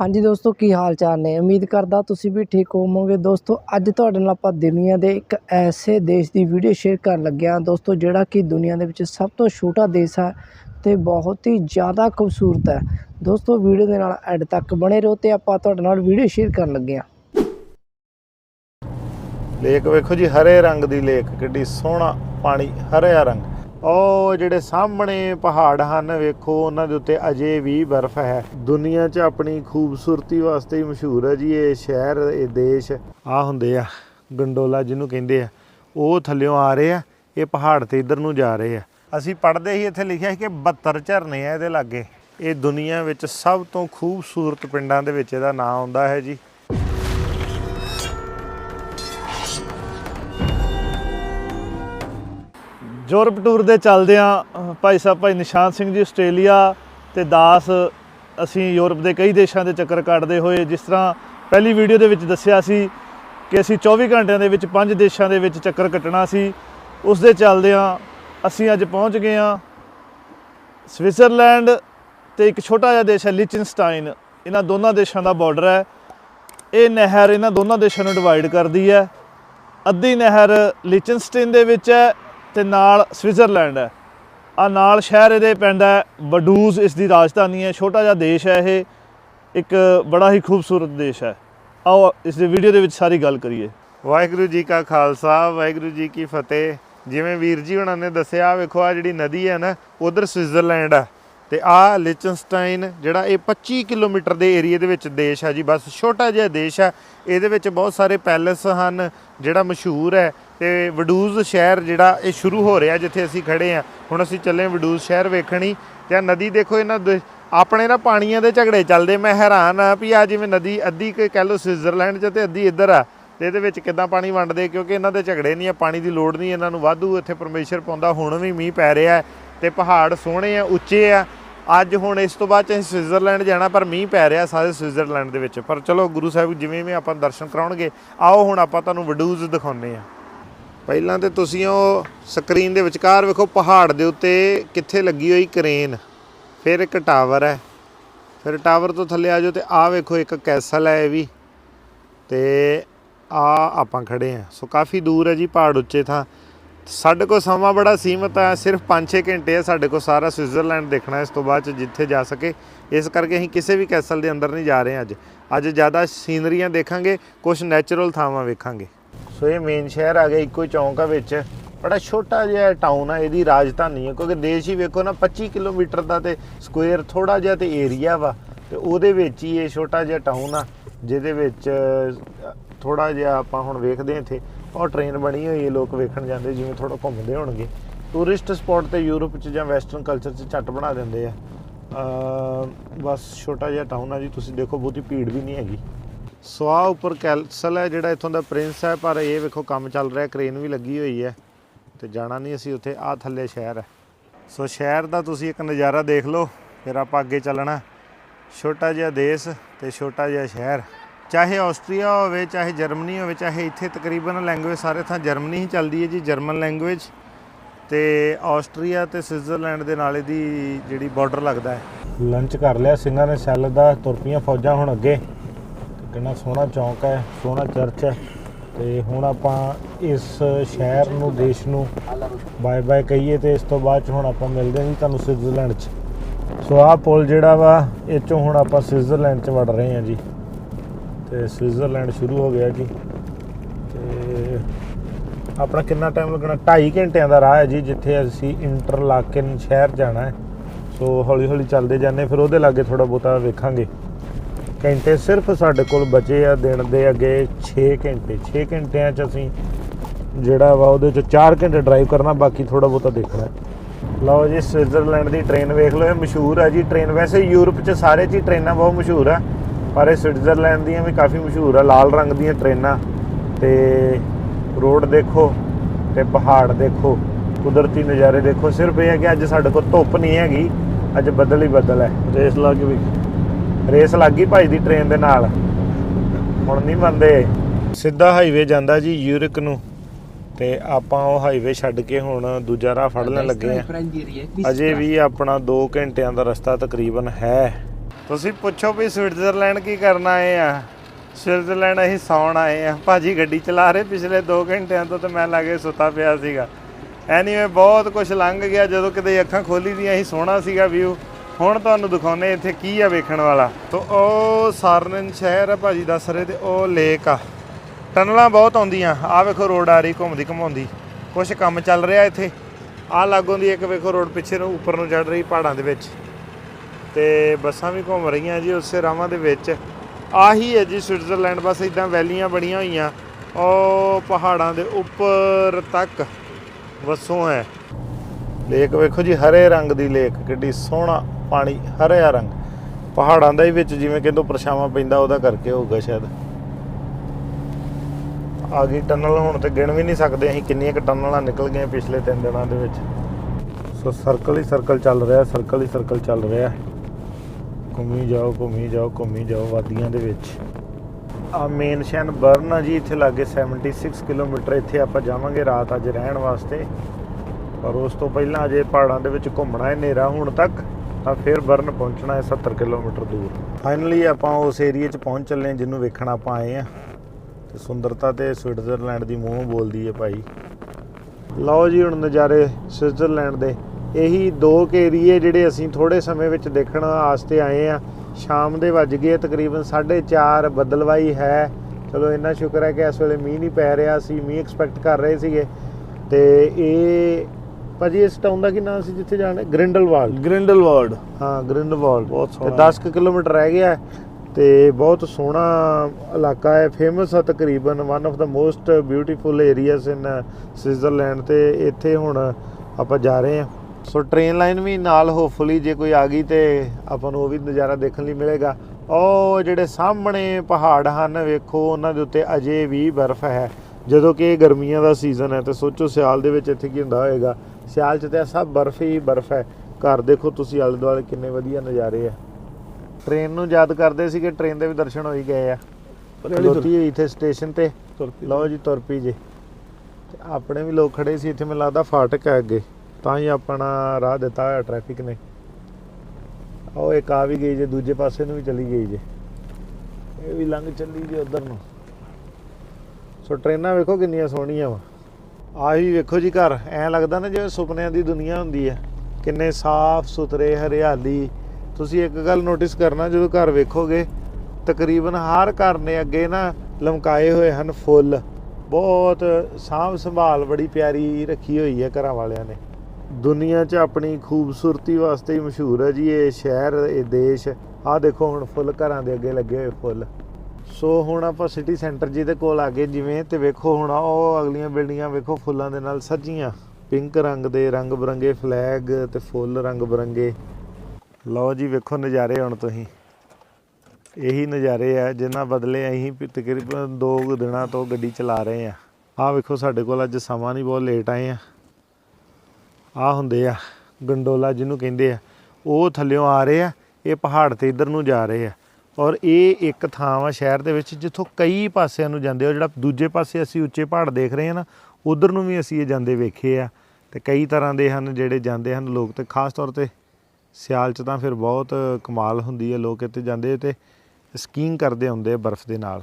ਹਾਂਜੀ ਦੋਸਤੋ, ਕੀ ਹਾਲ ਚਾਲ ਨੇ? ਉਮੀਦ ਕਰਦਾ ਤੁਸੀਂ ਵੀ ਠੀਕ ਹੋਵੋਗੇ। ਦੋਸਤੋ, ਅੱਜ ਤੁਹਾਡੇ ਨਾਲ ਆਪਾਂ ਦੁਨੀਆ ਦੇ ਇੱਕ ਐਸੇ ਦੇਸ਼ ਦੀ ਵੀਡੀਓ ਸ਼ੇਅਰ ਕਰਨ ਲੱਗੇ ਹਾਂ। ਦੋਸਤੋ, ਜਿਹੜਾ ਕਿ ਦੁਨੀਆ ਦੇ ਵਿੱਚ ਸਭ ਤੋਂ ਛੋਟਾ ਦੇਸ਼ ਹੈ ਤੇ ਬਹੁਤ ਹੀ ਜ਼ਿਆਦਾ ਖੂਬਸੂਰਤ ਹੈ। ਦੋਸਤੋ ਵੀਡੀਓ ਦੇ ਨਾਲ ਐਡ ਤੱਕ ਬਣੇ ਰਹੋ ਤੇ ਆਪਾਂ ਤੁਹਾਡੇ ਨਾਲ ਵੀਡੀਓ ਸ਼ੇਅਰ ਕਰਨ ਲੱਗੇ ਹਾਂ। ਲੇਕ ਵੇਖੋ ਜੀ, ਹਰੇ ਰੰਗ ਦੀ ਲੇਕ। ਕਿੱਡੀ ਸੋਹਣਾ ਪਾਣੀ, ਹਰਿਆ ਰੰਗ। ਉਹ ਜਿਹੜੇ ਸਾਹਮਣੇ ਪਹਾੜ ਹਨ, ਵੇਖੋ, ਉਹਨਾਂ ਦੇ ਉੱਤੇ ਅਜੇ ਵੀ ਬਰਫ਼ ਹੈ। ਦੁਨੀਆ 'ਚ ਆਪਣੀ ਖੂਬਸੂਰਤੀ ਵਾਸਤੇ ਹੀ ਮਸ਼ਹੂਰ ਹੈ ਜੀ, ਇਹ ਸ਼ਹਿਰ, ਇਹ ਦੇਸ਼। ਆ ਹੁੰਦੇ ਆ, ਗੰਡੋਲਾ ਜਿਹਨੂੰ ਕਹਿੰਦੇ ਆ। ਉਹ ਥੱਲਿਓਂ ਆ ਰਹੇ ਆ, ਇਹ ਪਹਾੜ ਤੇ ਇਧਰ ਨੂੰ ਜਾ ਰਹੇ ਆ। ਅਸੀਂ ਪੜ੍ਹਦੇ ਹੀ ਇੱਥੇ ਲਿਖਿਆ ਸੀ ਕਿ 72 ਝਰਨੇ ਆ ਇਹਦੇ ਲਾਗੇ। ਇਹ ਦੁਨੀਆ ਵਿੱਚ ਸਭ ਤੋਂ ਖੂਬਸੂਰਤ ਪਿੰਡਾਂ ਦੇ ਵਿੱਚ ਇਹਦਾ ਨਾਮ ਆਉਂਦਾ ਹੈ ਜੀ। ਯੂਰਪ ਟੂਰ ਦੇ ਚੱਲਦਿਆਂ ਅਹ, ਭਾਈ ਸਾਹਿਬ ਭਾਈ ਨਿਸ਼ਾਨ ਸਿੰਘ ਜੀ ਆਸਟ੍ਰੇਲੀਆ ਤੇ ਦਾਸ ਅਸੀਂ ਯੂਰਪ ਦੇ ਕਈ ਦੇਸ਼ਾਂ ਦੇ ਚੱਕਰ ਕੱਟਦੇ ਹੋਏ ਜਿਸ ਤਰ੍ਹਾਂ ਪਹਿਲੀ ਵੀਡੀਓ ਦੇ ਵਿੱਚ ਦੱਸਿਆ ਸੀ ਕਿ ਅਸੀਂ 24 ਘੰਟਿਆਂ ਦੇ ਵਿੱਚ ਪੰਜ ਦੇਸ਼ਾਂ ਦੇ ਵਿੱਚ ਚੱਕਰ ਕੱਟਣਾ ਸੀ। ਉਸ ਦੇ ਚੱਲਦਿਆਂ ਅਸੀਂ ਅੱਜ ਪਹੁੰਚ ਗਏ ਹਾਂ ਸਵਿਟਜ਼ਰਲੈਂਡ ਤੇ ਇੱਕ ਛੋਟਾ ਜਿਹਾ ਦੇਸ਼ ਹੈ ਲਿਚਨਸਟਾਈਨ। ਇਹਨਾਂ ਦੋਨਾਂ ਦੇਸ਼ਾਂ ਦਾ ਬਾਰਡਰ ਹੈ। ਇਹ ਨਹਿਰ ਇਹਨਾਂ ਦੋਨਾਂ ਦੇਸ਼ਾਂ ਨੂੰ ਡਿਵਾਈਡ ਕਰਦੀ ਹੈ। ਅੱਧੀ ਨਹਿਰ ਲਿਚਨਸਟਾਈਨ ਦੇ ਵਿੱਚ ਹੈ ਤੇ ਨਾਲ ਸਵਿਟਜ਼ਰਲੈਂਡ ਹੈ। ਆ ਨਾਲ ਸ਼ਹਿਰ ਇਹਦੇ ਪਿੰਡ ਹੈ ਬਡੂਜ਼ ਇਸ ਦੀ ਰਾਜਧਾਨੀ ਹੈ। ਛੋਟਾ ਜਿਹਾ ਦੇਸ਼ ਹੈ ਇਹ, ਇੱਕ ਬੜਾ ਹੀ ਖੂਬਸੂਰਤ ਦੇਸ਼ ਹੈ। ਆਓ ਇਸ ਦੇ ਵੀਡੀਓ ਦੇ ਵਿੱਚ ਸਾਰੀ ਗੱਲ ਕਰੀਏ। ਵਾਹਿਗੁਰੂ ਜੀ ਕਾ ਖਾਲਸਾ, ਵਾਹਿਗੁਰੂ ਜੀ ਕੀ ਫਤਿਹ। ਜਿਵੇਂ ਵੀਰ ਜੀ ਉਹਨਾਂ ਨੇ ਦੱਸਿਆ ਵੇਖੋ ਆ ਜਿਹੜੀ ਨਦੀ ਹੈ ਨਾ, ਉਧਰ ਸਵਿਟਜ਼ਰਲੈਂਡ ਆ। ਤੇ ਆ ਲਿਚਨਸਟਾਈਨ ਜਿਹੜਾ ਇਹ 25 ਕਿਲੋਮੀਟਰ ਦੇ ਏਰੀਆ ਦੇ ਵਿੱਚ ਦੇਸ਼ ਆ ਜੀ, ਬਸ ਛੋਟਾ ਜਿਹਾ ਦੇਸ਼ ਆ ਇਹਦੇ ਵਿੱਚ ਬਹੁਤ ਸਾਰੇ ਪੈਲੇਸ ਹਨ, ਜਿਹੜਾ ਮਸ਼ਹੂਰ ਹੈ ਤੇ ਵਡੂਜ਼ ਸ਼ਹਿਰ ਜਿਹੜਾ ਇਹ ਸ਼ੁਰੂ ਹੋ ਰਿਹਾ ਜਿੱਥੇ ਅਸੀਂ ਖੜੇ ਆ ਹੁਣ ਅਸੀਂ ਚੱਲੇ ਵਡੂਜ਼ ਸ਼ਹਿਰ ਵੇਖਣੀ। ਜਾਂ ਨਦੀ ਦੇਖੋ ਇਹਨਾਂ ਦੇ- ਆਪਣੇ ਨਾ ਪਾਣੀਆਂ ਦੇ ਝਗੜੇ ਚੱਲਦੇ, ਮੈਂ ਹੈਰਾਨ ਆ ਵੀ ਆ ਜਿਵੇਂ ਨਦੀ ਅੱਧੀ ਕਹਿ ਲਓ ਸਵਿਟਜ਼ਰਲੈਂਡ 'ਚ ਤੇ ਅੱਧੀ ਇੱਧਰ ਆ। ਤੇ ਇਹਦੇ ਵਿੱਚ ਕਿੱਦਾਂ ਪਾਣੀ ਵੰਡਦੇ ਕਿਉਂਕਿ ਇਹਨਾਂ ਦੇ ਝਗੜੇ ਨਹੀਂ ਆ, ਪਾਣੀ ਦੀ ਲੋੜ ਨਹੀਂ, ਇਹਨਾਂ ਨੂੰ ਵਾਧੂ ਇੱਥੇ ਪਰਮੇਸ਼ਰ ਪਾਉਂਦਾ, ਹੁਣ ਵੀ ਮੀਂਹ ਪੈ ਰਿਹਾ ਤੇ ਪਹਾੜ ਸੋਹਣੇ ਆ, ਉੱਚੇ ਆ। ਅੱਜ ਹੁਣ ਇਸ ਤੋਂ ਬਾਅਦ 'ਚ ਅਸੀਂ ਸਵਿਟਜ਼ਰਲੈਂਡ ਜਾਣਾ, ਪਰ ਮੀਂਹ ਪੈ ਰਿਹਾ ਸਾਰੇ ਸਵਿਟਜ਼ਰਲੈਂਡ ਦੇ ਵਿੱਚ। ਪਰ ਚਲੋ, ਗੁਰੂ ਸਾਹਿਬ ਜਿਵੇਂ ਵੀ ਆਪਾਂ ਦਰਸ਼ਨ ਕਰਾਉਣਗੇ, ਆਓ ਹੁਣ ਆਪਾਂ ਤੁਹਾਨੂੰ ਵਡੂਜ਼ ਦਿਖਾਉਂਦੇ ਆ। ਪਹਿਲਾਂ ਤੇ ਤੁਸੀਂ ਉਹ ਸਕਰੀਨ ਦੇ ਵਿਚਕਾਰ ਵੇਖੋ, ਪਹਾੜ ਦੇ ਉੱਤੇ ਕਿੱਥੇ ਲੱਗੀ ਹੋਈ ਕਰੇਨ। ਫਿਰ ਇੱਕ ਟਾਵਰ ਹੈ। ਫਿਰ ਟਾਵਰ ਤੋਂ ਥੱਲੇ ਆ ਜਾਓ ਤੇ ਆਹ ਵੇਖੋ, ਇੱਕ ਕੈਸਲ ਹੈ ਇਹ ਵੀ। ਤੇ ਆ ਆਪਾਂ ਖੜੇ ਆ। ਸੋ ਕਾਫੀ ਦੂਰ ਹੈ ਜੀ, ਪਹਾੜ ਉੱਚੇ ਥਾਂ। ਸਾਡੇ ਕੋਲ ਸਮਾਂ ਬੜਾ ਸੀਮਤ ਹੈ ਸਿਰਫ 5-6 ਘੰਟੇ ਹੈ ਸਾਡੇ ਕੋਲ ਸਾਰਾ ਸਵਿਟਜ਼ਰਲੈਂਡ ਦੇਖਣਾ ਇਸ ਤੋਂ ਬਾਅਦ ਚ ਜਿੱਥੇ ਜਾ ਸਕੇ। ਇਸ ਕਰਕੇ ਅਸੀਂ ਕਿਸੇ ਵੀ ਕੈਸਲ ਦੇ ਅੰਦਰ ਨਹੀਂ ਜਾ ਰਹੇ ਅੱਜ। ਅੱਜ ਜ਼ਿਆਦਾ ਸੀਨਰੀਆਂ ਦੇਖਾਂਗੇ ਕੁਝ ਨੈਚੁਰਲ ਥਾਵਾਂ ਵੇਖਾਂਗੇ। ਸੋ ਇਹ ਮੇਨ ਸ਼ਹਿਰ ਆ ਗਿਆ, ਇੱਕੋ ਹੀ ਚੌਂਕ ਆ ਵਿੱਚ। ਬੜਾ ਛੋਟਾ ਜਿਹਾ ਟਾਊਨ ਆ, ਇਹਦੀ ਰਾਜਧਾਨੀ ਹੈ ਕਿਉਂਕਿ ਦੇਸ਼ ਹੀ ਵੇਖੋ ਨਾ 25 ਕਿਲੋਮੀਟਰ ਦਾ ਤੇ ਸਕੁਅਰ ਥੋੜਾ ਜਿਹਾ ਤੇ ਏਰੀਆ ਵਾ। ਤੇ ਉਹਦੇ ਵਿੱਚ ਹੀ ਇਹ ਛੋਟਾ ਜਿਹਾ ਟਾਊਨ ਆ, ਜਿਹਦੇ ਵਿੱਚ ਥੋੜਾ ਜਿਹਾ ਆਪਾਂ ਹੁਣ ਵੇਖਦੇ ਹਾਂ ਇੱਥੇ। ਉਹ ਟ੍ਰੇਨ ਬਣੀ ਹੋਈ ਹੈ, ਲੋਕ ਵੇਖਣ ਜਾਂਦੇ, ਜਿਵੇਂ ਥੋੜਾ ਘੁੰਮਦੇ ਹੋਣਗੇ। ਟੂਰਿਸਟ ਸਪੌਟ ਤੇ ਯੂਰਪ 'ਚ ਜਾਂ ਵੈਸਟਰਨ ਕਲਚਰ 'ਚ ਝੱਟ ਬਣਾ ਦਿੰਦੇ ਆ। ਬਸ ਛੋਟਾ ਜਿਹਾ ਟਾਊਨ ਆ ਜੀ, ਤੁਸੀਂ ਦੇਖੋ, ਬਹੁਤੀ ਭੀੜ ਵੀ ਨਹੀਂ ਹੈਗੀ। ਸਵਾ ਉੱਪਰ ਕੈਲਸਲ ਹੈ, ਜਿਹੜਾ ਇੱਥੋਂ ਦਾ ਪ੍ਰਿੰਸ ਹੈ, ਪਰ ਇਹ ਵੇਖੋ, ਕੰਮ ਚੱਲ ਰਿਹਾ ਕ੍ਰੇਨ ਵੀ ਲੱਗੀ ਹੋਈ ਹੈ। ਤੇ ਜਾਣਾ ਨਹੀਂ ਅਸੀਂ ਉੱਥੇ ਆ ਥੱਲੇ ਸ਼ਹਿਰ ਹੈ। ਸੋ ਸ਼ਹਿਰ ਦਾ ਤੁਸੀਂ ਇੱਕ ਨਜ਼ਾਰਾ ਦੇਖ ਲਓ, ਫਿਰ ਆਪਾਂ ਅੱਗੇ ਚੱਲਣਾ। ਛੋਟਾ ਜਿਹਾ ਦੇਸ਼ ਤੇ ਛੋਟਾ ਜਿਹਾ ਸ਼ਹਿਰ। ਚਾਹੇ ਆਸਟਰੀਆ ਹੋਵੇ, ਚਾਹੇ ਜਰਮਨੀ ਹੋਵੇ, ਚਾਹੇ ਇੱਥੇ ਤਕਰੀਬਨ ਲੈਂਗੁਏਜ ਸਾਰੇ ਥਾਂ ਜਰਮਨੀ ਹੀ ਚੱਲਦੀ ਹੈ ਜੀ, ਜਰਮਨ ਲੈਂਗੁਏਜ ਤੇ ਆਸਟਰੀਆ ਤੇ ਸਵਿਟਜ਼ਰਲੈਂਡ ਦੇ ਨਾਲ ਇਹਦੀ ਜਿਹੜੀ ਬਾਰਡਰ ਲੱਗਦਾ ਹੈ। ਲੰਚ ਕਰ ਲਿਆ, ਸਿੰਘਾਂ ਨੇ ਸੈੱਲ ਦਾ, ਤੁਰਪੀਆਂ, ਫੌਜਾਂ ਹੁਣ ਅੱਗੇ। ਕਿੰਨਾ ਸੋਹਣਾ ਚੌਂਕ ਹੈ, ਸੋਹਣਾ ਚਰਚ ਹੈ। ਤੇ ਹੁਣ ਆਪਾਂ ਇਸ ਸ਼ਹਿਰ ਨੂੰ, ਦੇਸ਼ ਨੂੰ ਬਾਏ ਬਾਏ ਕਹੀਏ ਤੇ ਇਸ ਤੋਂ ਬਾਅਦ ਚ ਹੁਣ ਆਪਾਂ ਮਿਲਦੇ ਹਾਂ ਜੀ ਤੁਹਾਨੂੰ ਸਵਿਟਜ਼ਰਲੈਂਡ 'ਚ। ਸੋ ਆਹ ਪੁਲ ਜਿਹੜਾ ਵਾ, ਇਹ ਚੋਂ ਹੁਣ ਆਪਾਂ ਸਵਿਟਜ਼ਰਲੈਂਡ 'ਚ ਵੜ ਰਹੇ ਹਾਂ ਜੀ। ਤੇ ਸਵਿਟਜ਼ਰਲੈਂਡ ਸ਼ੁਰੂ ਹੋ ਗਿਆ ਜੀ। ਤੇ ਆਪਣਾ ਕਿੰਨਾ ਟਾਈਮ ਲੱਗਣਾ? 2.5 ਘੰਟਿਆਂ ਦਾ ਰਾਹ ਹੈ ਜੀ, ਜਿੱਥੇ ਅਸੀਂ ਇੰਟਰਲਾਕਨ ਸ਼ਹਿਰ ਜਾਣਾ ਹੈ। ਸੋ ਹੌਲੀ ਹੌਲੀ ਚੱਲਦੇ ਜਾਂਦੇ ਫਿਰ ਉਹਦੇ ਲਾਗੇ ਥੋੜਾ ਬਹੁਤਾ ਵੇਖਾਂਗੇ। ਘੰਟੇ ਸਿਰਫ ਸਾਡੇ ਕੋਲ ਬਚੇ ਆ, ਦਿਨ ਦੇ ਅੱਗੇ 6 ਘੰਟੇ। 6 ਘੰਟਿਆਂ 'ਚ ਅਸੀਂ ਜਿਹੜਾ ਵਾ, ਉਹਦੇ 'ਚ 4 ਘੰਟੇ ਡਰਾਈਵ ਕਰਨਾ, ਬਾਕੀ ਥੋੜਾ ਬਹੁਤਾ ਦੇਖਣਾ ਲਓ ਜੀ ਸਵਿਟਜ਼ਰਲੈਂਡ ਦੀ ਟ੍ਰੇਨ ਵੇਖ ਲਓ, ਇਹ ਮਸ਼ਹੂਰ ਹੈ ਜੀ। ਟ੍ਰੇਨ ਵੈਸੇ ਯੂਰਪ 'ਚ ਸਾਰੇ 'ਚ ਹੀ ਟ੍ਰੇਨਾਂ ਬਹੁਤ ਮਸ਼ਹੂਰ ਆ। ਪਰ ਇਹ ਸਵਿਟਜ਼ਰਲੈਂਡ ਦੀਆਂ ਵੀ ਕਾਫੀ ਮਸ਼ਹੂਰ ਆ ਲਾਲ ਰੰਗ ਦੀਆਂ ਟ੍ਰੇਨਾਂ ਤੇ ਰੋਡ ਦੇਖੋ ਤੇ ਪਹਾੜ ਦੇਖੋ ਕੁਦਰਤੀ ਨਜ਼ਾਰੇ ਦੇਖੋ। ਸਿਰਫ ਇਹ ਹੈ ਕਿ ਅੱਜ ਸਾਡੇ ਕੋਲ ਧੁੱਪ ਨਹੀਂ ਹੈਗੀ ਅੱਜ ਬੱਦਲ ਹੀ ਬੱਦਲ ਹੈ। ਰੇਸ ਲੱਗ ਵੀ ਰੇਸ ਲੱਗ ਗਈ ਭਾਈ ਦੀ ਟ੍ਰੇਨ ਦੇ ਨਾਲ। ਹੁਣ ਨਹੀਂ ਮੰਨਦੇ। ਸਿੱਧਾ ਹਾਈਵੇ ਜਾਂਦਾ ਜੀ ਯੂਰਿਕ ਨੂੰ ਤੇ ਆਪਾਂ ਉਹ ਹਾਈਵੇ ਛੱਡ ਕੇ ਹੁਣ ਦੂਜਾ ਰਾਹ ਫੜ ਲੈਣ ਲੱਗੇ ਆ ਅਜੇ ਵੀ ਆਪਣਾ 2 ਘੰਟਿਆਂ ਦਾ ਰਸਤਾ ਤਕਰੀਬਨ ਹੈ। ਤੁਸੀਂ ਪੁੱਛੋ ਵੀ ਸਵਿਟਜ਼ਰਲੈਂਡ ਕੀ ਕਰਨ ਆਏ ਆ? ਸਵਿਟਜ਼ਰਲੈਂਡ ਅਸੀਂ ਸੌਣ ਆਏ ਆ। ਭਾਜੀ ਗੱਡੀ ਚਲਾ ਰਹੇ ਪਿਛਲੇ 2 ਘੰਟਿਆਂ ਤੋਂ ਤੇ ਮੈਂ ਲਾਗੇ ਸੁੱਤਾ ਪਿਆ ਸੀਗਾ। ਐਨੀਵੇ ਬਹੁਤ ਕੁਝ ਲੰਘ ਗਿਆ। ਜਦੋਂ ਕਿਤੇ ਅੱਖਾਂ ਖੋਲੀ ਦੀਆਂ ਅਸੀਂ ਸੋਹਣਾ ਸੀਗਾ ਵਿਊ ਹੁਣ ਤੁਹਾਨੂੰ ਦਿਖਾਉਨੇ ਇੱਥੇ ਕੀ ਆ ਵੇਖਣ ਵਾਲਾ। ਤੋ ਉਹ ਸਾਰਨਨ ਸ਼ਹਿਰ ਆ ਭਾਜੀ ਦੱਸ ਰਹੇ ਤੇ ਉਹ ਲੇਕ ਆ। ਟਨਲਾਂ ਬਹੁਤ ਆਉਂਦੀਆਂ। ਆ ਵੇਖੋ ਰੋਡ ਆ ਰਹੀ, ਘੁੰਮਦੀ ਘਮਾਉਂਦੀ। ਕੁਝ ਕੰਮ ਚੱਲ ਰਿਹਾ ਇੱਥੇ। ਆ ਲਾਗੋਂ ਦੀ ਇੱਕ ਵੇਖੋ ਰੋਡ ਪਿੱਛੇ ਨੂੰ, ਉੱਪਰ ਨੂੰ ਚੜ ਰਹੀ ਪਹਾੜਾਂ ਦੇ ਵਿੱਚ। ਤੇ ਬੱਸਾਂ ਵੀ ਘੁੰਮ ਰਹੀਆਂ ਜੀ ਉਸੇ ਰਾਵਾਂ ਦੇ ਵਿੱਚ। ਆਹੀ ਹੈ ਜੀ ਸਵਿਟਜ਼ਰਲੈਂਡ, ਬਸ ਇਦਾਂ ਵੈਲੀਆਂ ਬਣੀਆਂ ਹੋਈਆਂ। ਉਹ ਪਹਾੜਾਂ ਦੇ ਉੱਪਰ ਤੱਕ ਵਸੋਂ ਹੈ। ਲੇਕ ਵੇਖੋ ਜੀ, ਹਰੇ ਰੰਗ ਦੀ ਲੇਕ, ਕਿੱਡੀ ਸੋਹਣਾ ਪਾਣੀ, ਹਰਿਆ ਰੰਗ। ਪਹਾੜਾਂ ਦਾ ਹੀ ਵਿੱਚ ਜਿਵੇਂ ਕਿਦੋਂ ਪਰਛਾਵਾਂ ਪੈਂਦਾ, ਉਹਦਾ ਕਰਕੇ ਹੋਊਗਾ ਸ਼ਾਇਦ। ਆ ਗਈ ਟਨਲ, ਹੁਣ ਤੇ ਗਿਣ ਵੀ ਨਹੀਂ ਸਕਦੇ ਅਸੀਂ ਕਿੰਨੀਆਂ ਕੁ ਟਨਲਾਂ ਨਿਕਲ ਗਈਆਂ ਪਿਛਲੇ 3 ਦਿਨਾਂ ਦੇ ਵਿੱਚ। ਸੋ ਸਰਕਲ ਹੀ ਸਰਕਲ ਚੱਲ ਰਿਹਾ ਸਰਕਲ ਹੀ ਸਰਕਲ ਚੱਲ ਰਿਹਾ। ਘੁੰਮੀ ਜਾਓ ਘੁੰਮੀ ਜਾਓ ਘੁੰਮੀ ਜਾਓ ਵਾਦੀਆਂ ਦੇ ਵਿੱਚ। ਆ ਮੇਨ ਸ਼ਹਿਰ ਬਰਨ ਆ ਜੀ, ਇੱਥੇ ਲਾਗੇ 76 ਕਿਲੋਮੀਟਰ ਇੱਥੇ ਆਪਾਂ ਜਾਵਾਂਗੇ ਰਾਤ ਅੱਜ ਰਹਿਣ ਵਾਸਤੇ। ਪਰ ਉਸ ਤੋਂ ਪਹਿਲਾਂ ਅਜੇ ਪਹਾੜਾਂ ਦੇ ਵਿੱਚ ਘੁੰਮਣਾ ਹੈ, ਹਨੇਰਾ ਹੁਣ ਤੱਕ, ਤਾਂ ਫਿਰ ਬਰਨ ਪਹੁੰਚਣਾ ਹੈ 70 ਕਿਲੋਮੀਟਰ ਦੂਰ। ਫਾਈਨਲੀ ਆਪਾਂ ਉਸ ਏਰੀਆ 'ਚ ਪਹੁੰਚ ਚੱਲੇ ਜਿਹਨੂੰ ਵੇਖਣ ਆਪਾਂ ਆਏ ਆ ਤੇ ਸੁੰਦਰਤਾ ਤੇ ਸਵਿਟਜ਼ਰਲੈਂਡ ਦੀ ਮੂੰਹ ਬੋਲਦੀ ਹੈ ਭਾਈ। ਲਓ ਜੀ ਹੁਣ ਨਜ਼ਾਰੇ ਸਵਿਟਜ਼ਰਲੈਂਡ ਦੇ। ਇਹੀ ਦੋ ਕੁ ਏਰੀਏ ਜਿਹੜੇ ਅਸੀਂ ਥੋੜੇ ਸਮੇਂ ਵਿੱਚ ਦੇਖਣ ਵਾਸਤੇ ਆਏ ਆ ਸ਼ਾਮ ਦੇ ਵੱਜ ਗਏ ਤਕਰੀਬਨ 4:30 ਬੱਦਲਵਾਈ ਹੈ। ਚਲੋ ਇੰਨਾ ਸ਼ੁਕਰ ਹੈ ਕਿ ਇਸ ਵੇਲੇ ਮੀਂਹ ਨਹੀਂ ਪੈ ਰਿਹਾ ਸੀ ਮੀਂਹ ਐਕਸਪੈਕਟ ਕਰ ਰਹੇ ਸੀਗੇ। ਤੇ ਇਹ ਭਾਜੀ ਇਸ ਟਾਊਨ ਦਾ ਕੀ ਨਾਮ ਸੀ ਜਿੱਥੇ ਜਾਣਾ? ਗ੍ਰਿੰਡਲਵਾਲਡ ਗ੍ਰਿੰਡਲਵਾਲਡ ਹਾਂ ਗ੍ਰਿੰਡਲਵਾਲਡ ਬਹੁਤ ਤੇ ਸੋਹਣਾ 10 ਕੁ ਕਿਲੋਮੀਟਰ ਰਹਿ ਗਿਆ ਤੇ ਬਹੁਤ ਸੋਹਣਾ ਇਲਾਕਾ ਹੈ। ਫੇਮਸ ਆ ਤਕਰੀਬਨ one of the most beautiful areas in Switzerland ਤੇ ਇੱਥੇ ਹੁਣ ਆਪਾਂ ਜਾ ਰਹੇ ਹਾਂ। ਸੋ ਟ੍ਰੇਨ ਲਾਈਨ ਵੀ ਨਾਲ ਹੋਪਫੁਲੀ ਜੇ ਕੋਈ ਆ ਗਈ ਤੇ ਆਪਾਂ ਨੂੰ ਉਹ ਵੀ ਨਜ਼ਾਰਾ ਦੇਖਣ ਲਈ ਮਿਲੇਗਾ। ਉਹ ਜਿਹੜੇ ਸਾਹਮਣੇ ਪਹਾੜ ਹਨ ਵੇਖੋ ਉਹਨਾਂ ਦੇ ਉੱਤੇ ਅਜੇ ਵੀ ਬਰਫ਼ ਹੈ। ਜਦੋਂ ਕਿ ਇਹ ਗਰਮੀਆਂ ਦਾ ਸੀਜ਼ਨ ਹੈ ਤੇ ਸੋਚੋ ਸਿਆਲ ਦੇ ਵਿੱਚ ਇੱਥੇ ਕੀ ਹੁੰਦਾ ਹੋਏਗਾ। ਸਿਆਲ 'ਚ ਤੇ ਸਭ ਬਰਫ਼ ਹੀ ਬਰਫ਼ ਹੈ। ਘਰ ਦੇਖੋ ਤੁਸੀਂ ਆਲੇ ਦੁਆਲੇ ਕਿੰਨੇ ਵਧੀਆ ਨਜ਼ਾਰੇ ਆ। ਟ੍ਰੇਨ ਨੂੰ ਯਾਦ ਕਰਦੇ ਸੀ ਕਿ ਟ੍ਰੇਨ ਦੇ ਵੀ ਦਰਸ਼ਨ ਹੋ ਹੀ ਗਏ ਆ। ਖਲੋਤੀ ਹੋਈ ਇੱਥੇ ਸਟੇਸ਼ਨ ਤੇ। ਲਓ ਜੀ ਤੁਰ ਪਈ ਜੇ। ਆਪਣੇ ਵੀ ਲੋਕ ਖੜੇ ਸੀ ਇੱਥੇ ਮੈਨੂੰ ਲੱਗਦਾ ਫਾਟਕ ਹੈ ਅੱਗੇ। ਤਾਂ ਹੀ ਆਪਣਾ ਰਾਹ ਦਿੱਤਾ ਹੋਇਆ ਟ੍ਰੈਫਿਕ ਨੇ। ਉਹ ਇੱਕ ਆ ਵੀ ਗਈ ਜੇ, ਦੂਜੇ ਪਾਸੇ ਨੂੰ ਵੀ ਚਲੀ ਗਈ ਜੇ। ਇਹ ਵੀ ਲੰਘ ਚੱਲੀ ਜੇ ਉਧਰ ਨੂੰ। ਸੋ ਟ੍ਰੇਨਾਂ ਵੇਖੋ ਕਿੰਨੀਆਂ ਸੋਹਣੀਆਂ ਵਾ। ਆਹੀ ਵੇਖੋ ਜੀ ਘਰ, ਐ ਲੱਗਦਾ ਨਾ ਜਿਵੇਂ ਸੁਪਨਿਆਂ ਦੀ ਦੁਨੀਆ ਹੁੰਦੀ ਹੈ। ਕਿੰਨੇ ਸਾਫ਼ ਸੁਥਰੇ, ਹਰਿਆਲੀ। ਤੁਸੀਂ ਇੱਕ ਗੱਲ ਨੋਟਿਸ ਕਰਨਾ, ਜਦੋਂ ਘਰ ਵੇਖੋਗੇ, ਤਕਰੀਬਨ ਹਰ ਘਰ ਨੇ ਅੱਗੇ ਨਾ ਲਮਕਾਏ ਹੋਏ ਹਨ ਫੁੱਲ। ਬਹੁਤ ਸਾਂਭ ਸੰਭਾਲ ਬੜੀ ਪਿਆਰੀ ਰੱਖੀ ਹੋਈ ਹੈ ਘਰਾਂ ਵਾਲਿਆਂ ਨੇ। ਦੁਨੀਆ 'ਚ ਆਪਣੀ ਖੂਬਸੂਰਤੀ ਵਾਸਤੇ ਹੀ ਮਸ਼ਹੂਰ ਹੈ ਜੀ, ਇਹ ਸ਼ਹਿਰ, ਇਹ ਦੇਸ਼। ਆਹ ਦੇਖੋ ਹੁਣ ਫੁੱਲ ਘਰਾਂ ਦੇ ਅੱਗੇ ਲੱਗੇ ਹੋਏ ਫੁੱਲ। ਸੋ ਹੁਣ ਆਪਾਂ ਸਿਟੀ ਸੈਂਟਰ ਜੀ ਦੇ ਕੋਲ ਆ ਗਏ ਜਿਵੇਂ ਤੇ ਵੇਖੋ ਹੁਣ ਉਹ ਅਗਲੀਆਂ ਬਿਲਡਿੰਗਾਂ ਵੇਖੋ ਫੁੱਲਾਂ ਦੇ ਨਾਲ ਸਜੀਆਂ। ਪਿੰਕ ਰੰਗ ਦੇ, ਰੰਗ ਬਰੰਗੇ ਫਲੈਗ ਤੇ ਫੁੱਲ ਰੰਗ ਬਰੰਗੇ। ਲਓ ਜੀ ਵੇਖੋ ਨਜ਼ਾਰੇ ਹੁਣ ਤੁਸੀਂ। ਇਹੀ ਨਜ਼ਾਰੇ ਆ ਜਿਨ੍ਹਾਂ ਬਦਲੇ ਅਸੀਂ ਵੀ ਤਕਰੀਬਨ 2 ਦਿਨਾਂ ਤੋਂ ਗੱਡੀ ਚਲਾ ਰਹੇ ਆ। ਆਹ ਵੇਖੋ ਸਾਡੇ ਕੋਲ ਅੱਜ ਸਮਾਂ ਨਹੀਂ ਬਹੁਤ ਲੇਟ ਆਏ ਆ। ਆ ਹੁੰਦੇ ਆ, ਗੰਡੋਲਾ ਜਿਹਨੂੰ ਕਹਿੰਦੇ ਆ, ਉਹ ਥੱਲਿਓਂ ਆ ਰਹੇ ਆ, ਇਹ ਪਹਾੜ ਤੇ ਇਧਰ ਨੂੰ ਜਾ ਰਹੇ ਆ। ਔਰ ਇਹ ਇੱਕ ਥਾਂ ਆ ਸ਼ਹਿਰ ਦੇ ਵਿੱਚ ਜਿੱਥੋਂ ਕਈ ਪਾਸਿਆਂ ਨੂੰ ਜਾਂਦੇ ਆ ਜਿਹੜਾ ਦੂਜੇ ਪਾਸੇ ਅਸੀਂ ਉੱਚੇ ਪਹਾੜ ਦੇਖ ਰਹੇ ਆ ਨਾ, ਉਧਰ ਨੂੰ ਵੀ ਅਸੀਂ ਇਹ ਜਾਂਦੇ ਵੇਖੇ ਆ। ਤੇ ਕਈ ਤਰ੍ਹਾਂ ਦੇ ਹਨ ਜਿਹੜੇ ਜਾਂਦੇ ਹਨ, ਲੋਕ ਤੇ ਖਾਸ ਤੌਰ ਤੇ ਸਿਆਲ 'ਚ ਤਾਂ ਫਿਰ ਬਹੁਤ ਕਮਾਲ ਹੁੰਦੀ ਹੈ ਲੋਕ ਇੱਥੇ ਜਾਂਦੇ ਤੇ ਸਕੀਇੰਗ ਕਰਦੇ ਹੁੰਦੇ ਆ ਬਰਫ਼ ਦੇ ਨਾਲ।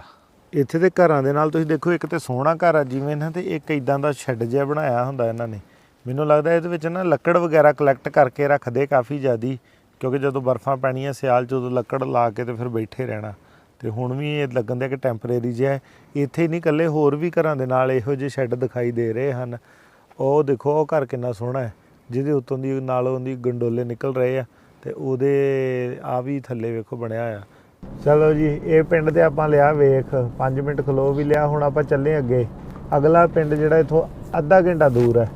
ਇੱਥੇ ਦੇ ਘਰਾਂ ਦੇ ਨਾਲ ਤੁਸੀਂ ਦੇਖੋ, ਇੱਕ ਤੇ ਸੋਹਣਾ ਘਰ ਆ ਜਿਵੇਂ ਨਾ ਤੇ, ਇੱਕ ਇਦਾਂ ਦਾ ਸ਼ੈੱਡ ਜਿਹਾ ਬਣਾਇਆ ਹੁੰਦਾ ਇਹਨਾਂ ਨੇ। ਮੈਨੂੰ ਲੱਗਦਾ ਇਹਦੇ ਵਿੱਚ ਨਾ ਲੱਕੜ ਵਗੈਰਾ ਕਲੈਕਟ ਕਰਕੇ ਰੱਖਦੇ ਕਾਫੀ ਜ਼ਿਆਦੀ, ਕਿਉਂਕਿ ਜਦੋਂ ਬਰਫ਼ਾਂ ਪੈਣੀਆਂ ਸਿਆਲ 'ਚ, ਉਦੋਂ ਲੱਕੜ ਲਾ ਕੇ ਤੇ ਫਿਰ ਬੈਠੇ ਰਹਿਣਾ। ਤੇ ਹੁਣ ਵੀ ਇਹ ਲੱਗਣ ਦੇ ਕਿ ਟੈਂਪਰੇਰੀ ਜਿਹਾ ਇੱਥੇ ਨਹੀਂ, ਇਕੱਲੇ ਹੋਰ ਵੀ ਘਰਾਂ ਦੇ ਨਾਲ ਇਹੋ ਜਿਹੇ ਸ਼ੈੱਡ ਦਿਖਾਈ ਦੇ ਰਹੇ ਹਨ। ਉਹ ਦੇਖੋ, ਉਹ ਘਰ ਕਿੰਨਾ ਸੋਹਣਾ ਹੈ। ਜਿਹਦੇ ਉੱਤੋਂ ਦੀ ਨਾਲੋਂ ਦੀ ਗੰਡੋਲੇ ਨਿਕਲ ਰਹੇ ਆ ਤੇ ਉਹਦੇ ਆ ਵੀ ਥੱਲੇ ਵੇਖੋ ਬਣਿਆ ਆ ਚਲੋ ਜੀ, ਇਹ ਪਿੰਡ ਤੇ ਆਪਾਂ ਲਿਆ ਵੇਖ। 5 ਮਿੰਟ ਖਲੋ ਵੀ ਲਿਆ, ਹੁਣ ਆਪਾਂ ਚੱਲੇ ਅੱਗੇ। ਅਗਲਾ ਪਿੰਡ ਜਿਹੜਾ ਇਥੋਂ ਅੱਧਾ ਘੰਟਾ ਦੂਰ ਹੈ।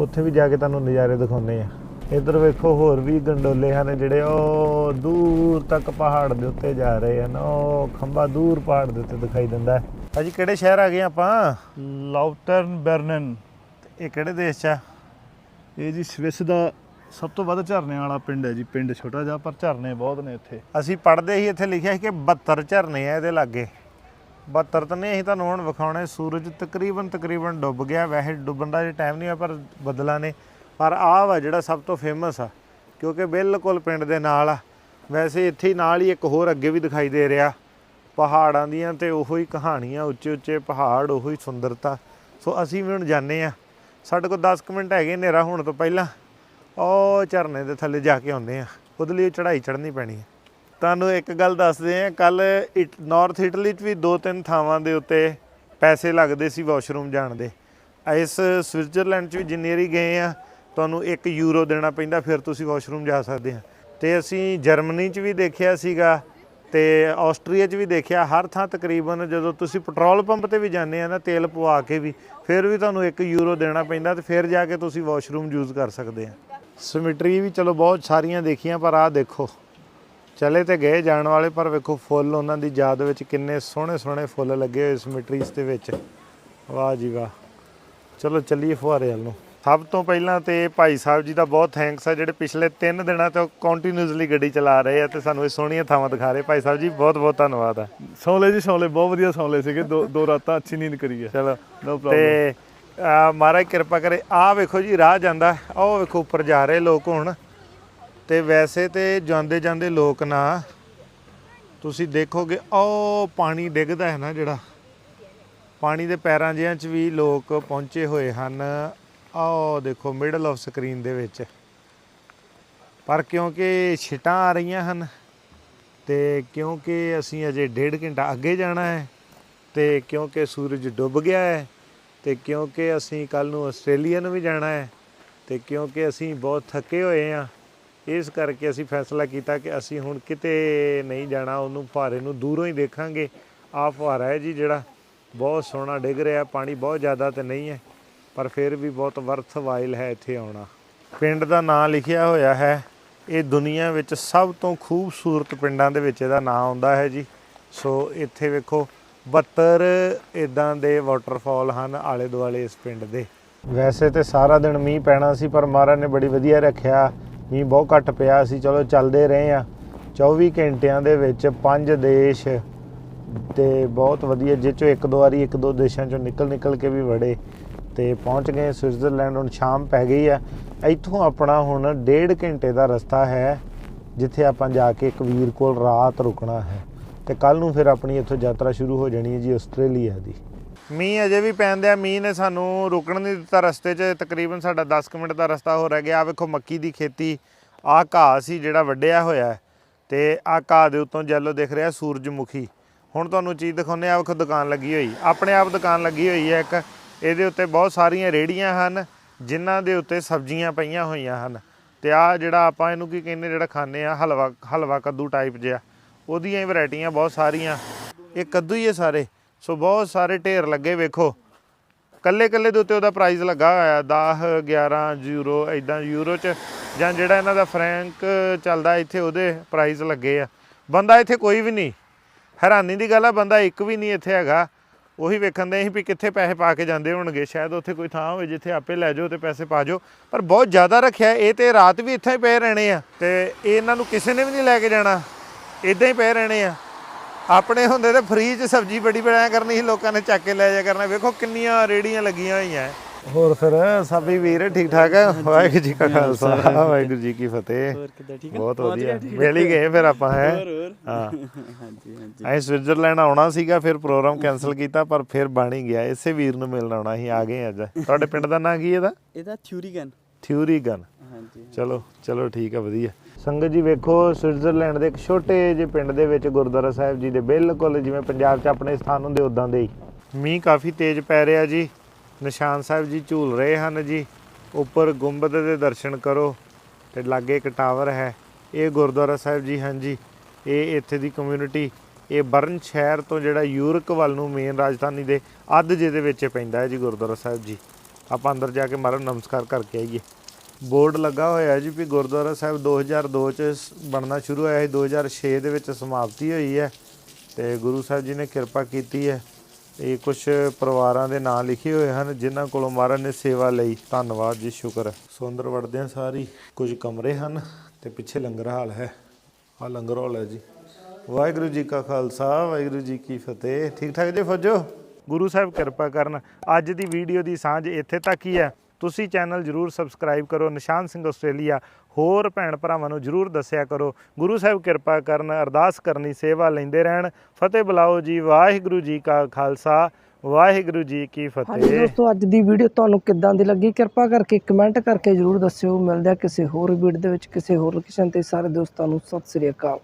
ਉੱਥੇ ਵੀ ਜਾ ਕੇ ਤੁਹਾਨੂੰ ਨਜ਼ਾਰੇ ਦਿਖਾਉਂਦੇ ਆ ਇੱਧਰ ਵੇਖੋ ਹੋਰ ਵੀ ਗੰਡੋਲੇ ਹਨ ਜਿਹੜੇ ਉਹ ਦੂਰ ਤੱਕ ਪਹਾੜ ਦੇ ਉੱਤੇ ਜਾ ਰਹੇ ਹਨ। ਉਹ ਖੰਭਾ ਦੂਰ ਪਹਾੜ ਦੇ ਉੱਤੇ ਦਿਖਾਈ ਦਿੰਦਾ ਹੈ। ਭਾਜੀ ਕਿਹੜੇ ਸ਼ਹਿਰ ਆ ਗਏ ਆਪਾਂ? ਲਾਊਟਰਨ ਬਰਨਨ। ਇਹ ਕਿਹੜੇ ਦੇਸ਼ 'ਚ ਆ? ਇਹ ਜੀ ਸਵਿਸ ਦਾ ਸਭ ਤੋਂ ਵੱਧ ਝਰਨਿਆਂ ਵਾਲਾ ਪਿੰਡ ਹੈ ਜੀ। ਪਿੰਡ ਛੋਟਾ ਜਿਹਾ ਪਰ ਝਰਨੇ ਬਹੁਤ ਨੇ ਇੱਥੇ। ਅਸੀਂ ਪੜ੍ਹਦੇ ਸੀ ਇੱਥੇ ਲਿਖਿਆ ਸੀ ਕਿ 72 ਝਰਨੇ ਆ ਇਹਦੇ ਲਾਗੇ। 72 ਤਾਂ ਨਹੀਂ, ਅਸੀਂ ਤੁਹਾਨੂੰ ਹੁਣ ਵਿਖਾਉਣੇ, ਸੂਰਜ ਤਕਰੀਬਨ ਤਕਰੀਬਨ ਡੁੱਬ ਗਿਆ। ਵੈਸੇ ਡੁੱਬਣ ਦਾ ਜੇ ਟਾਈਮ ਨਹੀਂ ਆ ਪਰ ਬੱਦਲਾਂ ਨੇ। ਪਰ ਆਹ ਵਾ ਜਿਹੜਾ ਸਭ ਤੋਂ ਫੇਮਸ ਆ, ਕਿਉਂਕਿ ਬਿਲਕੁਲ ਪਿੰਡ ਦੇ ਨਾਲ ਆ। ਵੈਸੇ ਇੱਥੇ ਹੀ ਨਾਲ ਹੀ ਇੱਕ ਹੋਰ ਅੱਗੇ ਵੀ ਦਿਖਾਈ ਦੇ ਰਿਹਾ। ਪਹਾੜਾਂ ਦੀਆਂ ਤੇ ਉਹੋ ਹੀ ਕਹਾਣੀਆਂ, ਉੱਚੇ ਉੱਚੇ ਪਹਾੜ, ਉਹੋ ਹੀ ਸੁੰਦਰਤਾ। ਸੋ ਅਸੀਂ ਵੀ ਹੁਣ ਜਾਂਦੇ ਆ ਸਾਡੇ ਕੋਲ 10 ਕੁ ਮਿੰਟ ਹੈਗੇ, ਹਨੇਰਾ ਹੋਣ ਤੋਂ ਪਹਿਲਾਂ ਉਹ ਝਰਨੇ ਦੇ ਥੱਲੇ ਜਾ ਕੇ ਆਉਂਦੇ ਆ ਉਹਦੇ ਲਈ ਚੜ੍ਹਾਈ ਚੜ੍ਹਨੀ ਪੈਣੀ ਹੈ। ਤੁਹਾਨੂੰ ਇੱਕ ਗੱਲ ਦੱਸਦੇ ਆ ਕੱਲ ਨਾਰਥ ਇਟਲੀ 'ਚ ਵੀ ਦੋ ਤਿੰਨ ਥਾਵਾਂ ਦੇ ਉੱਤੇ ਪੈਸੇ ਲੱਗਦੇ ਸੀ ਵਾਸ਼ਰੂਮ ਜਾਣ ਦੇ। ਇਸ ਸਵਿਟਜ਼ਰਲੈਂਡ 'ਚ ਵੀ ਜਿੰਨੀ ਵਾਰੀ ਗਏ ਆ ਤੁਹਾਨੂੰ 1 ਯੂਰੋ ਦੇਣਾ ਪੈਂਦਾ, ਫਿਰ ਤੁਸੀਂ ਵਾਸ਼ਰੂਮ ਜਾ ਸਕਦੇ ਆ ਤੇ ਅਸੀਂ ਜਰਮਨੀ 'ਚ ਵੀ ਦੇਖਿਆ ਸੀਗਾ ਤੇ ਆਸਟਰੀਆ 'ਚ ਵੀ ਦੇਖਿਆ, ਹਰ ਥਾਂ ਤਕਰੀਬਨ ਜਦੋਂ ਤੁਸੀਂ ਪੈਟਰੋਲ ਪੰਪ ਤੇ ਵੀ ਜਾਂਦੇ ਆ ਨਾ, ਤੇਲ ਪਵਾ ਕੇ ਵੀ, ਫਿਰ ਵੀ ਤੁਹਾਨੂੰ 1 ਯੂਰੋ ਦੇਣਾ ਪੈਂਦਾ ਤੇ ਫਿਰ ਜਾ ਕੇ ਤੁਸੀਂ ਵਾਸ਼ਰੂਮ ਯੂਜ਼ ਕਰ ਸਕਦੇ ਆ ਸਿਮਟਰੀ ਵੀ ਚਲੋ ਬਹੁਤ ਸਾਰੀਆਂ ਦੇਖੀਆਂ, ਪਰ ਆਹ ਦੇਖੋ। ਚਲੇ ਤੇ ਗਏ ਜਾਣ ਵਾਲੇ ਪਰ ਵੇਖੋ ਫੁੱਲ ਉਹਨਾਂ ਦੀ ਯਾਦ ਵਿੱਚ ਕਿੰਨੇ ਸੋਹਣੇ ਸੋਹਣੇ ਫੁੱਲ ਲੱਗੇ ਹੋਏ ਸਿਮਟਰੀਸ ਦੇ ਵਿੱਚ। ਵਾਹ ਜੀ ਵਾਹ। ਚਲੋ ਚੱਲੀਏ ਫੁਹਾਰੇ ਵੱਲ ਨੂੰ। ਸਭ ਤੋਂ ਪਹਿਲਾਂ ਤੇ ਭਾਈ ਸਾਹਿਬ ਜੀ ਦਾ ਬਹੁਤ ਥੈਂਕਸ ਆ ਜਿਹੜੇ ਪਿਛਲੇ 3 ਦਿਨਾਂ ਤੋਂ ਕੰਟੀਨਿਊਸਲੀ ਗੱਡੀ ਚਲਾ ਰਹੇ ਆ ਤੇ ਸਾਨੂੰ ਇਹ ਸੋਹਣੀਆਂ ਥਾਵਾਂ ਦਿਖਾ ਰਹੇ ਭਾਈ ਸਾਹਿਬ ਜੀ ਬਹੁਤ ਬਹੁਤ ਧੰਨਵਾਦ ਆ। ਸੌਲੇ ਜੀ ਸੌਲੇ ਬਹੁਤ ਵਧੀਆ ਸੌਲੇ ਸੀਗੇ। ਦੋ ਦੋ ਰਾਤਾਂ ਅੱਛੀ ਨੀਂਦ ਕਰੀ ਹੈ ਚਲੋ ਨੋ ਪ੍ਰੋਬਲਮ ਤੇ ਆ ਮਹਾਰਾਜ ਕਿਰਪਾ ਕਰੇ। ਆਹ ਵੇਖੋ ਜੀ ਰਾਹ ਜਾਂਦਾ। ਉਹ ਵੇਖੋ ਉੱਪਰ ਜਾ ਰਹੇ ਲੋਕ ਹੁਣ। ਤੇ ਵੈਸੇ ਤੇ ਜਾਂਦੇ ਜਾਂਦੇ ਲੋਕ ਨਾ, ਤੁਸੀਂ ਦੇਖੋਗੇ, ਉਹ ਪਾਣੀ ਡਿੱਗਦਾ ਹੈ ਨਾ ਜਿਹੜਾ, ਪਾਣੀ ਦੇ ਪੈਰਾਂ ਜਿਹਾਂ 'ਚ ਵੀ ਲੋਕ ਪਹੁੰਚੇ ਹੋਏ ਹਨ। ਆਹ ਦੇਖੋ ਮਿਡਲ ਆਫ ਸਕਰੀਨ ਦੇ ਵਿੱਚ। ਪਰ ਕਿਉਂਕਿ ਛਿਟਾਂ ਆ ਰਹੀਆਂ ਹਨ ਤੇ ਕਿਉਂਕਿ ਅਸੀਂ ਅਜੇ ਡੇਢ ਘੰਟਾ ਅੱਗੇ ਜਾਣਾ ਹੈ ਤੇ ਕਿਉਂਕਿ ਸੂਰਜ ਡੁੱਬ ਗਿਆ ਹੈ ਤੇ ਕਿਉਂਕਿ ਅਸੀਂ ਕੱਲ ਨੂੰ ਆਸਟ੍ਰੇਲੀਆ ਨੂੰ ਵੀ ਜਾਣਾ ਹੈ ਤੇ ਕਿਉਂਕਿ ਅਸੀਂ ਬਹੁਤ ਥੱਕੇ ਹੋਏ ਆ ਇਸ ਕਰਕੇ ਅਸੀਂ ਫੈਸਲਾ ਕੀਤਾ ਕਿ ਅਸੀਂ ਹੁਣ ਕਿਤੇ ਨਹੀਂ ਜਾਣਾ, ਉਹਨੂੰ ਫੁਹਾਰੇ ਨੂੰ ਦੂਰੋਂ ਹੀ ਦੇਖਾਂਗੇ। ਆਹ ਫੁਹਾਰਾ ਹੈ ਜੀ ਜਿਹੜਾ ਬਹੁਤ ਸੋਹਣਾ ਡਿੱਗ ਰਿਹਾ, ਪਾਣੀ ਬਹੁਤ ਜ਼ਿਆਦਾ ਤੇ ਨਹੀਂ ਹੈ, ਪਰ ਫਿਰ ਵੀ ਬਹੁਤ ਵਰਥ ਵਾਇਲ ਹੈ ਇੱਥੇ ਆਉਣਾ। ਪਿੰਡ ਦਾ ਨਾਂ ਲਿਖਿਆ ਹੋਇਆ ਹੈ, ਇਹ ਦੁਨੀਆ ਵਿੱਚ ਸਭ ਤੋਂ ਖੂਬਸੂਰਤ ਪਿੰਡਾਂ ਦੇ ਵਿੱਚ ਇਹਦਾ ਨਾਂ ਆਉਂਦਾ ਹੈ ਜੀ। ਸੋ ਇੱਥੇ ਵੇਖੋ 72 ਇਦਾਂ ਦੇ ਵਾਟਰਫਾਲ ਹਨ ਆਲੇ ਦੁਆਲੇ ਇਸ ਪਿੰਡ ਦੇ। ਵੈਸੇ ਤੇ ਸਾਰਾ ਦਿਨ ਮੀਂਹ ਪੈਣਾ ਸੀ, ਪਰ ਮਹਾਰਾਜ ਨੇ ਬੜੀ ਵਧੀਆ ਰੱਖਿਆ। ਮੀਂਹ ਬਹੁਤ ਘੱਟ ਪਿਆ ਸੀ, ਚਲੋ ਚੱਲਦੇ ਰਹੇ ਆ 24 ਘੰਟਿਆਂ ਦੇ ਵਿੱਚ ਪੰਜ ਦੇਸ਼ ਤੇ ਬਹੁਤ ਵਧੀਆ, ਜਿਹ ਚੋਂ ਇੱਕ ਦੋ ਵਾਰੀ, ਇੱਕ ਦੋ ਦੇਸ਼ਾਂ ਚੋਂ ਨਿਕਲ ਨਿਕਲ ਕੇ ਵੀ ਵੜੇ ਤੇ ਪਹੁੰਚ ਗਏ ਸਵਿਟਜ਼ਰਲੈਂਡ ਹੁਣ ਸ਼ਾਮ ਪੈ ਗਈ ਆ ਇੱਥੋਂ ਆਪਣਾ ਹੁਣ ਡੇਢ ਘੰਟੇ ਦਾ ਰਸਤਾ ਹੈ, ਜਿੱਥੇ ਆਪਾਂ ਜਾ ਕੇ ਇੱਕ ਵੀਰ ਕੋਲ ਰਾਤ ਰੁਕਣਾ ਹੈ। ਤੇ ਕੱਲ ਨੂੰ ਫਿਰ ਆਪਣੀ ਇੱਥੋਂ ਯਾਤਰਾ ਸ਼ੁਰੂ ਹੋ ਜਾਣੀ ਹੈ ਜੀ, ਆਸਟ੍ਰੇਲੀਆ ਦੀ। ਮੀਂਹ ਅਜੇ ਵੀ ਪੈਂਦੇ ਆ। ਮੀਂਹ ਨੇ ਸਾਨੂੰ ਰੁਕਣ ਨਹੀਂ ਦਿੱਤਾ ਰਸਤੇ 'ਚ। ਤਕਰੀਬਨ ਸਾਡਾ 10 ਕੁ ਮਿੰਟ ਦਾ ਰਸਤਾ ਹੋ ਰਹਿ ਗਿਆ। ਆ ਵੇਖੋ ਮੱਕੀ ਦੀ ਖੇਤੀ। ਆਹ ਘਾਹ ਸੀ ਜਿਹੜਾ ਵੱਢਿਆ ਹੋਇਆ ਹੈ। ਤੇ ਆਹ ਘਾਹ ਦੇ ਉੱਤੋਂ ਜੈਲੋ ਦਿਖ ਰਿਹਾ ਸੂਰਜਮੁਖੀ। ਹੁਣ ਤੁਹਾਨੂੰ ਚੀਜ਼ ਦਿਖਾਉਂਦੇ ਆ ਵੇਖੋ ਦੁਕਾਨ ਲੱਗੀ ਹੋਈ। ਆਪਣੇ ਆਪ ਦੁਕਾਨ ਲੱਗੀ ਹੋਈ ਹੈ ਇੱਕ। ਇਹਦੇ ਉੱਤੇ ਬਹੁਤ ਸਾਰੀਆਂ ਰੇੜੀਆਂ ਹਨ, ਜਿਨ੍ਹਾਂ ਦੇ ਉੱਤੇ ਸਬਜ਼ੀਆਂ ਪਈਆਂ ਹੋਈਆਂ ਹਨ। ਤੇ ਆ ਜਿਹੜਾ ਆਪਾਂ ਇਹਨੂੰ ਕੀ ਕਹਿੰਦੇ ਜਿਹੜਾ ਖਾਂਦੇ ਆ ਹਲਵਾ ਹਲਵਾ ਕੱਦੂ ਟਾਈਪ ਜਿਹਾ। ਉਹਦੀਆਂ ਹੀ ਵੈਰਾਈਟੀਆਂ ਬਹੁਤ ਸਾਰੀਆਂ। ਇਹ ਕੱਦੂ ਹੀ ਹੈ ਸਾਰੇ। ਸੋ ਬਹੁਤ ਸਾਰੇ ਢੇਰ ਲੱਗੇ, ਵੇਖੋ। ਕੱਲੇ ਕੱਲੇ ਦੇ ਉੱਤੇ ਉਹਦਾ ਪ੍ਰਾਈਸ ਲੱਗਾ ਹੋਇਆ 10 11 ਯੂਰੋ ਇਦਾਂ ਯੂਰੋ ਚ, ਜਾਂ ਜਿਹੜਾ ਇਹਨਾਂ ਦਾ ਫਰੈਂਕ ਚੱਲਦਾ ਇੱਥੇ, ਉਹਦੇ ਪ੍ਰਾਈਸ ਲੱਗੇ ਆ। ਬੰਦਾ ਇੱਥੇ ਕੋਈ ਵੀ ਨਹੀਂ। ਹੈਰਾਨੀ ਦੀ ਗੱਲ ਆ, ਬੰਦਾ ਇੱਕ ਵੀ ਨਹੀਂ ਇੱਥੇ ਹੈਗਾ। ਉਹੀ ਵੇਖਣ ਦੇ ਸੀ ਵੀ ਕਿੱਥੇ ਪੈਸੇ ਪਾ ਕੇ ਜਾਂਦੇ ਹੋਣਗੇ। ਸ਼ਾਇਦ ਉੱਥੇ ਕੋਈ ਥਾਂ ਹੋਵੇ ਜਿੱਥੇ ਆਪੇ ਲੈ ਜਾਓ ਤੇ ਪੈਸੇ ਪਾ ਜਾਓ। ਪਰ ਬਹੁਤ ਜ਼ਿਆਦਾ ਰੱਖਿਆ, ਇਹ ਤੇ ਰਾਤ ਵੀ ਇੱਥੇ ਹੀ ਪਏ ਰਹਿਣੇ ਆ। ਤੇ ਇਹ ਇਹਨਾਂ ਨੂੰ ਕਿਸੇ ਨੇ ਵੀ ਨਹੀਂ ਲੈ ਕੇ ਜਾਣਾ। ਇਦਾਂ ਹੀ ਪਏ ਰਹਿਣੇ ਆ। ਆਪਣੇ ਹੁੰਦੇ ਤੇ ਫ੍ਰੀ ਚ ਸਬਜ਼ੀ ਬੜੀ ਬਣਾਇਆ ਕਰਨੀ ਸੀ ਲੋਕਾਂ ਨੇ ਚੱਕ ਕੇ ਲੈ ਜਾ ਕਰਨਾ। ਵੇਖੋ ਕਿੰਨੀਆਂ ਰੇੜੀਆਂ ਲੱਗੀਆਂ ਹੋਈਆਂ। ਹੈ। ਹੋਰ ਫਿਰ ਸਭੀ ਵੀਰ ਠੀਕ ਠਾਕ ਹੈ ਵਾਹਿਗੁਰੂ ਜੀ ਕਾ ਖਾਲਸਾ ਵਾਹਿਗੁਰੂ ਜੀ ਕੀ ਫਤਿਹ। ਹੋਰ ਕਿੱਦਾਂ ਠੀਕ ਆ? ਬਹੁਤ ਵਧੀਆ। ਮਿਲ ਹੀ ਗਏ ਫਿਰ ਆਪਾਂ ਹੈ? ਹਾਂ। ਹਾਂਜੀ ਹਾਂਜੀ। ਅਸੀਂ ਸਵਿਟਜ਼ਰਲੈਂਡ ਆਉਣਾ ਸੀਗਾ ਫਿਰ ਪ੍ਰੋਗਰਾਮ ਕੈਨਸਲ ਕੀਤਾ ਪਰ ਫਿਰ ਬਣ ਹੀ ਗਿਆ। ਇਸੇ ਵੀਰ ਨੂੰ ਮਿਲਣ ਆਉਣਾ ਸੀ ਆ ਗਏ ਅੱਜ। ਤੁਹਾਡੇ ਪਿੰਡ ਦਾ ਨਾਂ ਕੀ ਇਹਦਾ? ਇਹਦਾ ਥਿਊਰੀ ਗਨ। ਹਾਂਜੀ। ਚਲੋ ਚਲੋ ਠੀਕ ਆ ਵਧੀਆ। ਸੰਗਤ ਜੀ ਵੇਖੋ, ਸਵਿਟਜ਼ਰਲੈਂਡ ਦੇ ਇੱਕ ਛੋਟੇ ਜਿਹੇ ਪਿੰਡ ਦੇ ਵਿੱਚ ਗੁਰਦੁਆਰਾ ਸਾਹਿਬ ਜੀ ਦੇ ਬਿਲਕੁਲ ਜਿਵੇਂ ਪੰਜਾਬ 'ਚ ਆਪਣੇ ਸਥਾਨ ਹੁੰਦੇ ਉਦਾਂ ਦੇ ਹੀ। ਮੀਂਹ ਕਾਫੀ ਤੇਜ਼ ਪੈ ਰਿਹਾ ਜੀ। ਨਿਸ਼ਾਨ ਸਾਹਿਬ ਜੀ ਝੂਲ ਰਹੇ ਹਨ ਜੀ। ਉੱਪਰ ਗੁੰਬਦ ਦੇ ਦਰਸ਼ਨ ਕਰੋ ਤੇ ਲਾਗੇ ਇੱਕ ਟਾਵਰ ਹੈ। ਇਹ ਗੁਰਦੁਆਰਾ ਸਾਹਿਬ ਜੀ ਹਨ ਜੀ। ਇਹ ਇੱਥੇ ਦੀ ਕਮਿਊਨਿਟੀ ਇਹ ਬਰਨ ਸ਼ਹਿਰ ਤੋਂ ਜਿਹੜਾ ਯੂਰਕ ਵੱਲ ਨੂੰ ਮੇਨ ਰਾਜਧਾਨੀ ਦੇ ਅੱਧ ਜੇ ਦੇ ਵਿੱਚ ਪੈਂਦਾ ਹੈ ਜੀ ਗੁਰਦੁਆਰਾ ਸਾਹਿਬ ਜੀ। ਆਪਾਂ ਅੰਦਰ ਜਾ ਕੇ ਮਾਰਨ ਨਮਸਕਾਰ ਕਰਕੇ ਆਈਏ। ਬੋਰਡ ਲੱਗਾ ਹੋਇਆ ਜੀ ਵੀ ਗੁਰਦੁਆਰਾ ਸਾਹਿਬ 2002 ਚ ਬਣਨਾ ਸ਼ੁਰੂ ਹੋਇਆ ਸੀ 2006 ਦੇ ਵਿੱਚ ਸਮਾਪਤੀ ਹੋਈ ਹੈ ਤੇ ਗੁਰੂ ਸਾਹਿਬ ਜੀ ਨੇ ਕਿਰਪਾ ਕੀਤੀ ਹੈ। ਇਹ ਕੁਝ ਪਰਿਵਾਰਾਂ ਦੇ ਨਾਂ ਲਿਖੇ ਹੋਏ ਹਨ, ਜਿਨ੍ਹਾਂ ਕੋਲੋਂ ਮਹਾਰਾਜ ਨੇ ਸੇਵਾ ਲਈ। ਧੰਨਵਾਦ ਜੀ, ਸ਼ੁਕਰ। ਸੁੰਦਰ ਵੜਦਿਆਂ ਸਾਰੀ, ਕੁਝ ਕਮਰੇ ਹਨ ਤੇ ਪਿੱਛੇ ਲੰਗਰ ਹਾਲ ਹੈ। ਆ ਲੰਗਰ ਹਾਲ ਹੈ ਜੀ। ਵਾਹਿਗੁਰੂ ਜੀ ਕਾ ਖਾਲਸਾ, ਵਾਹਿਗੁਰੂ ਜੀ ਕੀ ਫਤਿਹ। ਠੀਕ ਠਾਕ ਜੀ ਫੌਜੋ? ਗੁਰੂ ਸਾਹਿਬ ਕਿਰਪਾ ਕਰਨ। ਅੱਜ ਦੀ ਵੀਡੀਓ ਦੀ ਸਾਂਝ ਇੱਥੇ ਤੱਕ ਹੀ ਹੈ। ਤੁਸੀਂ ਚੈਨਲ ਜਰੂਰ ਸਬਸਕ੍ਰਾਈਬ ਕਰੋ, ਨਿਸ਼ਾਨ ਸਿੰਘ ਆਸਟ੍ਰੇਲੀਆ, ਹੋਰ ਭੈਣ ਭਰਾਵਾਂ ਨੂੰ ਜਰੂਰ ਦੱਸਿਆ ਕਰੋ। ਗੁਰੂ ਸਾਹਿਬ ਕਿਰਪਾ ਕਰਨ, ਅਰਦਾਸ ਕਰਨੀ, ਸੇਵਾ ਲੈਂਦੇ ਰਹਿਣ। ਫਤਿਹ ਬੁਲਾਓ ਜੀ, ਵਾਹਿਗੁਰੂ ਜੀ ਕਾ ਖਾਲਸਾ, ਵਾਹਿਗੁਰੂ ਜੀ ਕੀ ਹਾਂਜੀ ਫਤਿਹ ਦੋਸਤੋ, ਅੱਜ ਦੀ ਵੀਡੀਓ ਤੁਹਾਨੂੰ ਕਿੱਦਾਂ ਦੀ ਲੱਗੀ? ਕਿਰਪਾ ਕਰਕੇ ਕਮੈਂਟ ਕਰਕੇ ਜਰੂਰ ਦੱਸਿਓ। ਮਿਲਦੇ ਆ ਕਿਸੇ ਹੋਰ ਵੀਡੀਓ ਦੇ ਵਿੱਚ, ਕਿਸੇ ਹੋਰ ਲੋਕੇਸ਼ਨ ਤੇ। ਸਾਰੇ ਦੋਸਤਾਂ ਨੂੰ ਸਤਿ ਸ੍ਰੀ ਅਕਾਲ।